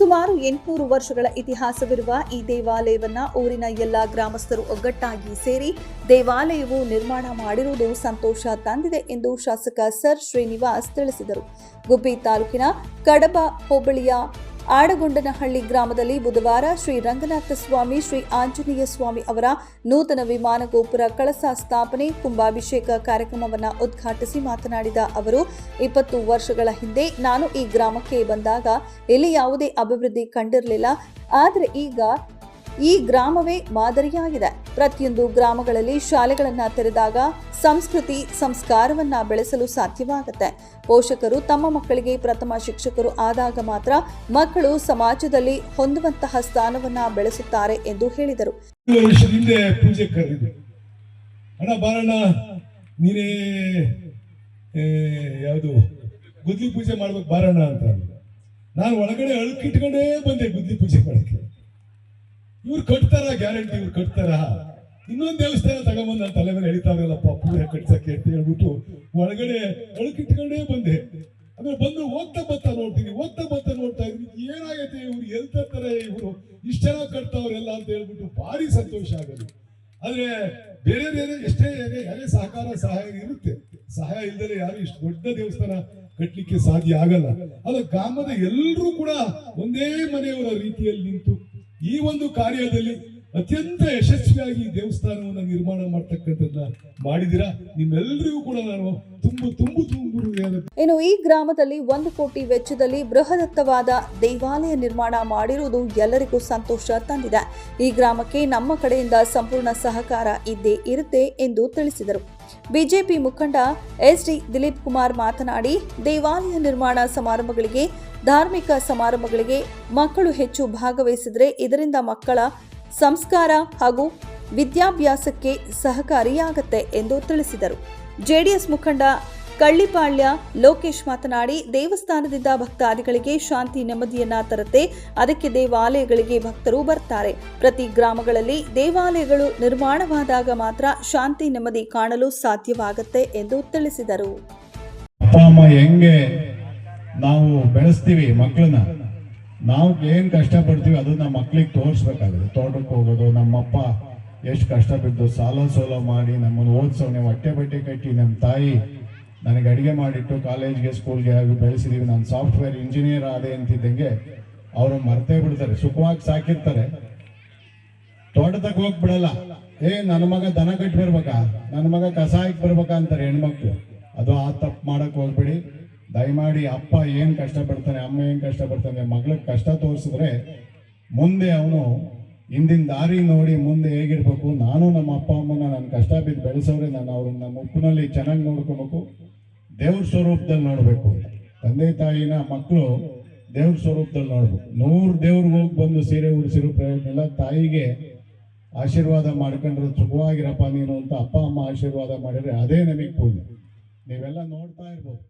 ಸುಮಾರು ಎಂಟುನೂರು ವರ್ಷಗಳ ಇತಿಹಾಸವಿರುವ ಈ ದೇವಾಲಯವನ್ನ ಊರಿನ ಎಲ್ಲ ಗ್ರಾಮಸ್ಥರು ಒಗ್ಗಟ್ಟಾಗಿ ಸೇರಿ ದೇವಾಲಯವು ನಿರ್ಮಾಣ ಮಾಡಿರುವುದು ಸಂತೋಷ ತಂದಿದೆ ಎಂದು ಶಾಸಕ ಸರ್ ಶ್ರೀನಿವಾಸ್ ತಿಳಿಸಿದರು. ಗುಬ್ಬಿ ತಾಲೂಕಿನ ಕಡಬ ಹೋಬಳಿಯ ಆಡಗೊಂಡನಹಳ್ಳಿ ಗ್ರಾಮದಲ್ಲಿ ಬುಧವಾರ ಶ್ರೀ ರಂಗನಾಥ ಸ್ವಾಮಿ, ಶ್ರೀ ಆಂಜನೇಯ ಸ್ವಾಮಿ ಅವರ ನೂತನ ವಿಮಾನ ಗೋಪುರ ಕಳಸ ಸ್ಥಾಪನೆ, ಕುಂಭಾಭಿಷೇಕ ಕಾರ್ಯಕ್ರಮವನ್ನು ಉದ್ಘಾಟಿಸಿ ಮಾತನಾಡಿದ ಅವರು, ಇಪ್ಪತ್ತು ವರ್ಷಗಳ ಹಿಂದೆ ನಾನು ಈ ಗ್ರಾಮಕ್ಕೆ ಬಂದಾಗ ಇಲ್ಲಿ ಯಾವುದೇ ಅಭಿವೃದ್ಧಿ ಕಂಡಿರಲಿಲ್ಲ. ಆದರೆ ಈಗ ಈ ಗ್ರಾಮವೇ ಮಾದರಿಯಾಗಿದೆ. ಪ್ರತಿಯೊಂದು ಗ್ರಾಮಗಳಲ್ಲಿ ಶಾಲೆಗಳನ್ನು ತೆರೆದಾಗ ಸಂಸ್ಕೃತಿ, ಸಂಸ್ಕಾರವನ್ನ ಬೆಳೆಸಲು ಸಾಧ್ಯವಾಗುತ್ತೆ. ಪೋಷಕರು ತಮ್ಮ ಮಕ್ಕಳಿಗೆ ಪ್ರಥಮ ಶಿಕ್ಷಕರು ಆದಾಗ ಮಾತ್ರ ಮಕ್ಕಳು ಸಮಾಜದಲ್ಲಿ ಹೊಂದುವಂತಹ ಸ್ಥಾನವನ್ನ ಬೆಳೆಸುತ್ತಾರೆ ಎಂದು ಹೇಳಿದರು. ಯಾವುದು ಗುದ್ಲಿ ಪೂಜೆ ಮಾಡ್ಬೇಕು ಬಾರಣ್ಣ ಅಂತ ನಾನು ಒಳಗಡೆ ಅಳುಕಿಟ್ಕೊಂಡೇ ಬಂದೆ ಗುದ್ಲಿ ಪೂಜೆ ಮಾಡಕ್ಕೆ. ಇವ್ರು ಕಟ್ತಾರ? ಗ್ಯಾರಂಟಿ ಇವ್ರು ಕಟ್ತಾರ? ಇನ್ನೊಂದು ದೇವಸ್ಥಾನ ತಗೊಂಬಂದ್ ನನ್ನ ತಲೆ ಮೇಲೆ ಎಳಿತಾವ್ರಲ್ಲಪ್ಪ, ಪೂಜೆ ಕಟ್ಸಕ್ಕೆ ಅಂತ ಹೇಳ್ಬಿಟ್ಟು ಒಳಗಡೆ ಅಳುಕಿಟ್ಕೊಂಡೇ ಬಂದೆ. ಅಂದ್ರೆ ಬಂದು ಹೋಗ್ತಾ ಬರ್ತಾ ನೋಡ್ತೀನಿ, ಹೋಗ್ತಾ ಬರ್ತಾ ನೋಡ್ತಾ ಇದ್ವಿ ಏನಾಗೈತೆ ಇವ್ರು? ಎಲ್ ತರ್ತಾರೆ ಇವರು? ಇಷ್ಟ ಚೆನ್ನಾಗಿ ಕಟ್ತಾವ್ರೆಲ್ಲ ಅಂತ ಹೇಳ್ಬಿಟ್ಟು ಭಾರಿ ಸಂತೋಷ ಆಗೋದು. ಆದ್ರೆ ಬೇರೆ ಬೇರೆ ಎಷ್ಟೇ ಯಾರೇ ಸಹಕಾರ, ಸಹಾಯ ಇರುತ್ತೆ. ಸಹಾಯ ಇಲ್ಲದೆ ಯಾರು ಇಷ್ಟು ದೊಡ್ಡ ದೇವಸ್ಥಾನ ಕಟ್ಲಿಕ್ಕೆ ಸಾಧ್ಯ ಆಗಲ್ಲ. ಅಲ್ಲ, ಗ್ರಾಮದ ಎಲ್ಲರೂ ಕೂಡ ಒಂದೇ ಮನೆಯವರ ರೀತಿಯಲ್ಲಿ ನಿಂತು ಈ ಒಂದು ಕಾರ್ಯದಲ್ಲಿ ಅತ್ಯಂತ ಯಶಸ್ವಿಯಾಗಿ ದೇವಸ್ಥಾನವನ್ನು ನಿರ್ಮಾಣ ಮಾಡ್ತಕ್ಕಂಥದ್ದನ್ನ ಮಾಡಿದಿರಾ ನಿಮ್ಮೆಲ್ಲರಿಗೂ ಕೂಡ ನಾನು ತುಂಬು ತುಂಬು ತುಂಬು ಏನು ಈ ಗ್ರಾಮದಲ್ಲಿ ಒಂದು ಕೋಟಿ ವೆಚ್ಚದಲ್ಲಿ ಬೃಹದತ್ತವಾದ ದೇವಾಲಯ ನಿರ್ಮಾಣ ಮಾಡಿರುವುದು ಎಲ್ಲರಿಗೂ ಸಂತೋಷ ತಂದಿದೆ. ಈ ಗ್ರಾಮಕ್ಕೆ ನಮ್ಮ ಕಡೆಯಿಂದ ಸಂಪೂರ್ಣ ಸಹಕಾರ ಇದ್ದೇ ಇರುತ್ತೆ ಎಂದು ತಿಳಿಸಿದರು. ಬಿಜೆಪಿ ಮುಖಂಡ ಎಸ್ ಡಿ ದಿಲೀಪ್ ಕುಮಾರ್ ಮಾತನಾಡಿ, ದೇವಾಲಯ ನಿರ್ಮಾಣ ಸಮಾರಂಭಗಳಿಗೆ ಧಾರ್ಮಿಕ ಸಮಾರಂಭಗಳಿಗೆ ಮಕ್ಕಳು ಹೆಚ್ಚು ಭಾಗವಹಿಸಿದರೆ ಇದರಿಂದ ಮಕ್ಕಳ ಸಂಸ್ಕಾರ ಹಾಗೂ ವಿದ್ಯಾಭ್ಯಾಸಕ್ಕೆ ಸಹಕಾರಿಯಾಗತ್ತೆ ಎಂದು ತಿಳಿಸಿದರು. ಜೆಡಿಎಸ್ ಮುಖಂಡ ಕಳ್ಳಿಪಾಳ್ಯ ಲೋಕೇಶ್ ಮಾತನಾಡಿ, ದೇವಸ್ಥಾನದಿಂದ ಭಕ್ತಾದಿಗಳಿಗೆ ಶಾಂತಿ ನೆಮ್ಮದಿಯನ್ನ ತರುತ್ತೆ, ಅದಕ್ಕೆ ದೇವಾಲಯಗಳಿಗೆ ಭಕ್ತರು ಬರ್ತಾರೆ. ಪ್ರತಿ ಗ್ರಾಮಗಳಲ್ಲಿ ದೇವಾಲಯಗಳು ನಿರ್ಮಾಣವಾದಾಗ ಮಾತ್ರ ಶಾಂತಿ ನೆಮ್ಮದಿ ಕಾಣಲು ಸಾಧ್ಯವಾಗುತ್ತೆ ಎಂದು ತಿಳಿಸಿದರು ಅಪ್ಪ ಅಮ್ಮ ಹೆಂಗೆ ನಾವು ಬೆಳೆಸ್ತೀವಿ ಮಕ್ಕಳನ್ನ ನಾವು ಏನ್ ಕಷ್ಟ ಪಡ್ತೀವಿ ಅದು ನಮ್ಮ ಮಕ್ಳಿಗೆ ತೋರಿಸ್ಬೇಕಾಗುತ್ತೆ. ತೋಟಕ್ಕೆ ಹೋಗೋದು, ನಮ್ಮಪ್ಪ ಎಷ್ಟು ಕಷ್ಟ ಬಿದ್ದು ಸಾಲ ಸೋಲ ಮಾಡಿ ನಮ್ಮನ್ನು ಓದಿಸೋನೆ ಹೊಟ್ಟೆ ಬಟ್ಟೆ ಕಟ್ಟಿ ನಮ್ಮ ತಾಯಿ ನನಗೆ ಅಡಿಗೆ ಮಾಡಿಟ್ಟು ಕಾಲೇಜ್ಗೆ, ಸ್ಕೂಲ್ಗೆ ಆಗಿ ಬೆಳೆಸಿದೀವಿ. ನಾನು ಸಾಫ್ಟ್ವೇರ್ ಇಂಜಿನಿಯರ್ ಆದೆ ಅಂತಿದ್ದಂಗೆ ಅವರು ಮರ್ತೇ ಬಿಡ್ತಾರೆ, ಸುಖವಾಗಿ ಸಾಕಿರ್ತಾರೆ. ತೋಟದಾಗ ಹೋಗ್ಬಿಡಲ್ಲ ಏ, ನನ್ನ ಮಗ ದನ ಕಟ್ಟಿ ಬರ್ಬೇಕಾ ನನ್ನ ಮಗ ಕಸಾಯಕ್ಕೆ ಬರ್ಬೇಕಾ ಅಂತಾರೆ ಹೆಣ್ಮಕ್ಳು. ಅದು ಆ ತಪ್ಪು ಮಾಡಕ್ ಹೋಗ್ಬೇಡಿ. ದಯಮಾಡಿ ಅಪ್ಪ ಏನು ಕಷ್ಟಪಡ್ತಾನೆ, ಅಮ್ಮ ಏನು ಕಷ್ಟಪಡ್ತಾನೆ ಮಗಳಿಗೆ ಕಷ್ಟ ತೋರಿಸಿದ್ರೆ ಮುಂದೆ ಅವನು ಹಿಂದಿನ ದಾರಿ ನೋಡಿ ಮುಂದೆ ಹೇಗಿರ್ಬೇಕು. ನಾನು ನಮ್ಮ ಅಪ್ಪ, ಅಮ್ಮನ ನನ್ನ ಕಷ್ಟ ಬಿದ್ದು ಬೆಳೆಸೋರೆ, ನಾನು ಅವ್ರನ್ನ ನಮ್ಮ ಉಪ್ಪಿನಲ್ಲಿ ಚೆನ್ನಾಗಿ ನೋಡ್ಕೊಬೇಕು. ದೇವ್ರ ಸ್ವರೂಪದಲ್ಲಿ ನೋಡಬೇಕು. ತಂದೆ ತಾಯಿನ ಮಕ್ಕಳು ದೇವ್ರ ಸ್ವರೂಪದಲ್ಲಿ ನೋಡ್ಬೇಕು. ನೂರು ದೇವ್ರಿಗೆ ಹೋಗಿ ಬಂದು ಸೀರೆ ಉಡಿಸಿರೋ ಪ್ರಯೋಜನ ಇಲ್ಲ. ತಾಯಿಗೆ ಆಶೀರ್ವಾದ ಮಾಡ್ಕೊಂಡ್ರೆ ಸುಖವಾಗಿರಪ್ಪ ನೀನು ಅಂತ ಅಪ್ಪ, ಅಮ್ಮ ಆಶೀರ್ವಾದ ಮಾಡಿದ್ರೆ ಅದೇ ನಮಗೆ ಪೂಜೆ ನೀವೆಲ್ಲ ನೋಡ್ತಾ ಇರ್ಬೋದು.